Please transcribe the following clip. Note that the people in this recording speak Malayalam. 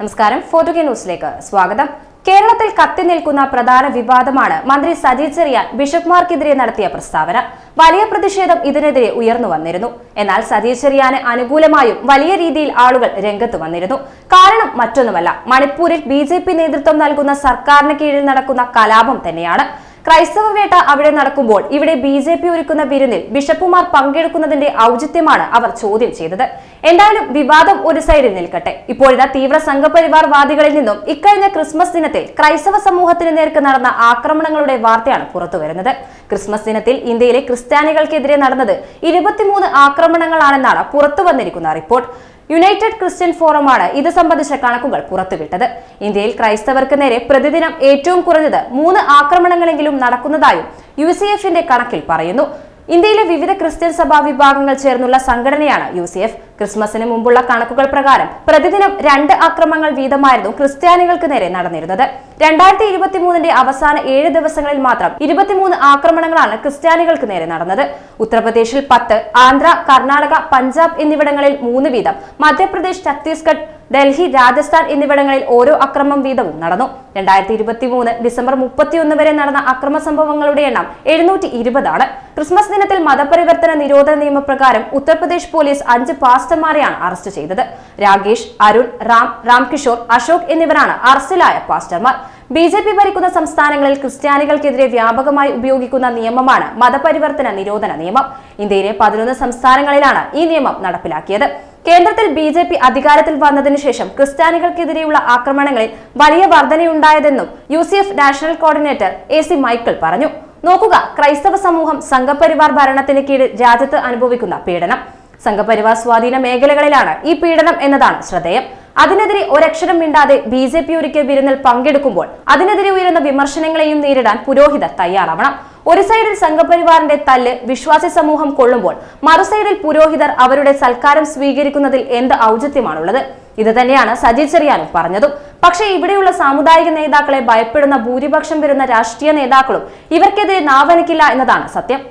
നമസ്കാരം. ഫോർട്ടുഗേ ന്യൂസിലേക്ക് സ്വാഗതം. കേരളത്തിൽ കത്തി നിൽക്കുന്ന പ്രധാന വിവാദമാണ് മന്ത്രി സജി ചെറിയാൻ ബിഷപ്പ്മാർക്കെതിരെ നടത്തിയ പ്രസ്താവന. വലിയ പ്രതിഷേധം ഇതിനെതിരെ ഉയർന്നു വന്നിരുന്നു. എന്നാൽ സജി ചെറിയാന് അനുകൂലമായും വലിയ രീതിയിൽ ആളുകൾ രംഗത്ത് വന്നിരുന്നു. കാരണം മറ്റൊന്നുമല്ല മണിപ്പൂരിൽ ബി നേതൃത്വം നൽകുന്ന സർക്കാരിന് കീഴിൽ നടക്കുന്ന കലാപം തന്നെയാണ്. ക്രൈസ്തവ വേട്ട അവിടെ നടക്കുമ്പോൾ ഇവിടെ ബി ജെ പി ഒരുക്കുന്ന വിരുന്നിൽ ബിഷപ്പുമാർ പങ്കെടുക്കുന്നതിന്റെ ഔചിത്യമാണ് അവർ ചോദ്യം ചെയ്തത്. എന്തായാലും വിവാദം ഒരു സൈഡിൽ നിൽക്കട്ടെ. ഇപ്പോഴത്തെ തീവ്ര സംഘപരിവാർ വാദികളിൽ നിന്നും ഇക്കഴിഞ്ഞ ക്രിസ്മസ് ദിനത്തിൽ ക്രൈസ്തവ സമൂഹത്തിന് നേർക്ക് നടന്ന ആക്രമണങ്ങളുടെ വാർത്തയാണ് പുറത്തുവരുന്നത് ക്രിസ്മസ് ദിനത്തിൽ ഇന്ത്യയിലെ ക്രിസ്ത്യാനികൾക്കെതിരെ നടന്നത് ഇരുപത്തിമൂന്ന് ആക്രമണങ്ങളാണെന്നാണ് പുറത്തു വന്നിരിക്കുന്ന റിപ്പോർട്ട്. യുണൈറ്റഡ് ക്രിസ്ത്യൻ ഫോറമാണ് ഇത് സംബന്ധിച്ച കണക്കുകൾ പുറത്തുവിട്ടത്. ഇന്ത്യയിൽ ക്രൈസ്തവർക്ക് നേരെ പ്രതിദിനം ഏറ്റവും കുറഞ്ഞത് മൂന്ന് ആക്രമണങ്ങളെങ്കിലും നടക്കുന്നതായും യു സി എഫിന്റെ കണക്കിൽ പറയുന്നു. ഇന്ത്യയിലെ വിവിധ ക്രിസ്ത്യൻ സഭാ വിഭാഗങ്ങൾ ചേർന്നുള്ള സംഘടനയാണ് യു സി എഫ്. ക്രിസ്മസിന് മുമ്പുള്ള കണക്കുകൾ പ്രകാരം പ്രതിദിനം രണ്ട് ആക്രമണങ്ങൾ വീതമായിരുന്നു ക്രിസ്ത്യാനികൾക്ക് നേരെ നടന്നിരുന്നത്. രണ്ടായിരത്തി ഇരുപത്തി മൂന്നിന്റെ അവസാന ഏഴ് ദിവസങ്ങളിൽ മാത്രം ഇരുപത്തിമൂന്ന് ആക്രമണങ്ങളാണ് ക്രിസ്ത്യാനികൾക്ക് നേരെ നടന്നത്. ഉത്തർപ്രദേശിൽ പത്ത് ആന്ധ്ര കർണാടക പഞ്ചാബ് എന്നിവിടങ്ങളിൽ മൂന്ന് വീതം മധ്യപ്രദേശ് ഛത്തീസ്ഗഡ് ഡൽഹി രാജസ്ഥാൻ എന്നിവിടങ്ങളിൽ ഓരോ അക്രമം വീതവും നടന്നു. രണ്ടായിരത്തി ഇരുപത്തി മൂന്ന് ഡിസംബർ മുപ്പത്തിയൊന്ന് വരെ നടന്ന അക്രമ സംഭവങ്ങളുടെ എണ്ണം എഴുന്നൂറ്റി ഇരുപതാണ് ക്രിസ്മസ് ദിനത്തിൽ മതപരിവർത്തന നിരോധന നിയമപ്രകാരം ഉത്തർപ്രദേശ് പോലീസ് അഞ്ച് പാസ്റ്റർമാരെയാണ് അറസ്റ്റ് ചെയ്തത്. രാകേഷ് അരുൺ റാം രാംകിഷോർ അശോക് എന്നിവരാണ് അറസ്റ്റിലായ പാസ്റ്റർമാർ. ബി ജെ പി ഭരിക്കുന്ന സംസ്ഥാനങ്ങളിൽ ക്രിസ്ത്യാനികൾക്കെതിരെ വ്യാപകമായി ഉപയോഗിക്കുന്ന നിയമമാണ് മതപരിവർത്തന നിരോധന നിയമം. ഇന്ത്യയിലെ പതിനൊന്ന് സംസ്ഥാനങ്ങളിലാണ് ഈ നിയമം നടപ്പിലാക്കിയത്. കേന്ദ്രത്തിൽ ബി ജെ പി അധികാരത്തിൽ വന്നതിനു ശേഷം ക്രിസ്ത്യാനികൾക്കെതിരെയുള്ള ആക്രമണങ്ങളിൽ വലിയ വർധനയുണ്ടായതെന്നും U C F national coordinator A C Michael പറഞ്ഞു. നോക്കുക ക്രൈസ്തവ സമൂഹം സംഘപരിവാർ ഭരണത്തിന് കീഴിൽ രാജ്യത്ത് അനുഭവിക്കുന്ന പീഡനം. സംഘപരിവാർ സ്വാധീന മേഖലകളിലാണ് ഈ പീഡനം എന്നതാണ് ശ്രദ്ധേയം. അതിനെതിരെ ഒരക്ഷരം മിണ്ടാതെ ബി ജെ പി ഒരുക്കിയ വിരുന്നിൽ പങ്കെടുക്കുമ്പോൾ അതിനെതിരെ ഉയരുന്ന വിമർശനങ്ങളെയും നേരിടാൻ പുരോഹിതർ തയ്യാറാവണം. ഒരു സൈഡിൽ സംഘപരിവാറിന്റെ തല്ല് വിശ്വാസി സമൂഹം കൊള്ളുമ്പോൾ മറുസൈഡിൽ പുരോഹിതർ അവരുടെ സൽക്കാരം സ്വീകരിക്കുന്നതിൽ എന്ത് ഔചിത്യമാണുള്ളത്? ഇത് തന്നെയാണ് സജി ചെറിയാനും പറഞ്ഞതും. പക്ഷേ ഇവിടെയുള്ള സാമുദായിക നേതാക്കളെ ഭയപ്പെടുന്ന ഭൂരിപക്ഷം വരുന്ന രാഷ്ട്രീയ നേതാക്കളും ഇവർക്കെതിരെ നാവനക്കില്ല എന്നതാണ് സത്യം.